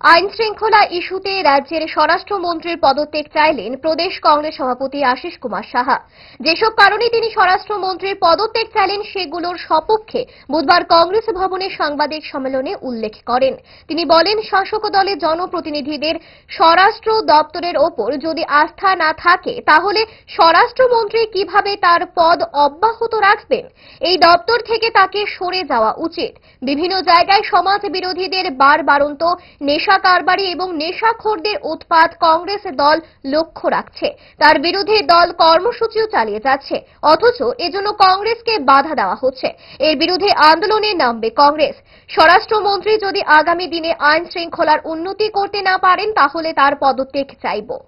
আইন শৃঙ্খলা ইস্যুতে রাজ্যের স্বরাষ্ট্রমন্ত্রীর পদত্যাগ চাইলেন প্রদেশ কংগ্রেস সভাপতি আশিস কুমার সাহা। যেসব কারণে তিনি স্বরাষ্ট্রমন্ত্রীর পদত্যাগ চাইলেন, সেগুলোর সপক্ষে বুধবার কংগ্রেস ভবনে সাংবাদিক সম্মেলনে উল্লেখ করেন। তিনি বলেন, শাসক দলের জনপ্রতিনিধিদের স্বরাষ্ট্র দপ্তরের ওপর যদি আস্থা না থাকে, তাহলে স্বরাষ্ট্রমন্ত্রী কীভাবে তার পদ অব্যাহত রাখবেন? এই দপ্তর থেকে তাকে সরে যাওয়া উচিত। বিভিন্ন জায়গায় সমাজ বিরোধীদের বারবারন্ত নেশা কারবারি এবং নেশাখোরদের উৎপাত কংগ্রেস দল লক্ষ্য রাখছে। তার বিরুদ্ধে দল কর্মসূচিও চালিয়ে যাচ্ছে। অথচ এজন্য কংগ্রেসকে বাধা দেওয়া হচ্ছে। এর বিরুদ্ধে আন্দোলনে নামবে কংগ্রেস। স্বরাষ্ট্রমন্ত্রী যদি আগামী দিনে আইন শৃঙ্খলার উন্নতি করতে না পারেন, তাহলে তার পদত্যাগ চাইব।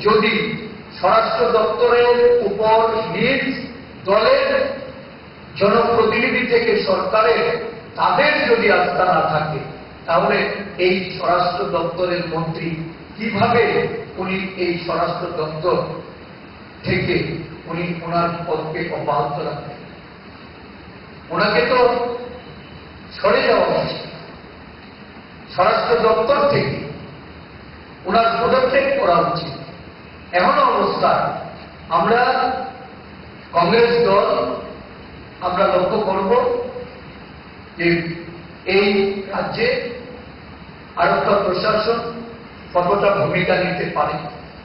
যদি স্বরাষ্ট্র দপ্তরের উপর নিজ দলের জনপ্রতিনিধি থেকে সরকারের তাদের যদি আস্থা না থাকে, তাহলে এই স্বরাষ্ট্র দপ্তরের মন্ত্রী কীভাবে উনি এই স্বরাষ্ট্র দপ্তর থেকে উনি ওনার পদকে অব্যাহত রাখবেন? ওনাকে তো সরে যাওয়া উচিত। স্বরাষ্ট্র দপ্তর থেকে ওনার পদক্ষেপ করা উচিত। এমন অবস্থা, আমরা কংগ্রেস দল, আমরা লক্ষ্য করব এই রাজ্যে আরক্ষা প্রশাসন কতটা ভূমিকা নিতে পারে?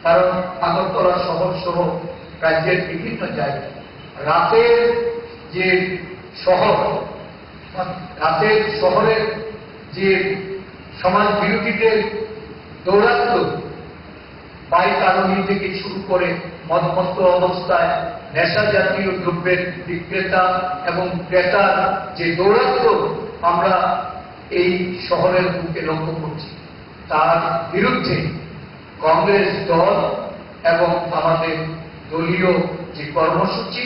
কারণ আগরতলা শহর সহ রাজ্যের বিভিন্ন জায়গায় রাতের যে শহর, রাতের শহরের যে সমাজ বিরোধীদের দৌরাত্ম বাইক আরোহী থেকে শুরু করে মদমস্ত অবস্থায় নেশা জাতীয় দ্রব্যের বিক্রেতা এবং ক্রেতার যে দৌরাত্ম আমরা এই শহরের বুকে লক্ষ্য করছি, তার বিরুদ্ধে কংগ্রেস দল এবং আমাদের দলীয় যে কর্মসূচি,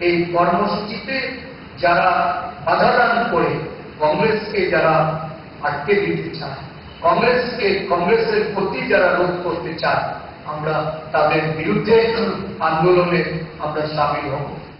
এই কর্মসূচিতে যারা বাধাদান করে কংগ্রেসকে যারা আটকে দিতে চায়, কংগ্রেসকে কংগ্রেসের প্রতি যারা রোধ করতে চায় আমরা তাদের বিরুদ্ধে আন্দোলনে আমরা সামিল হব।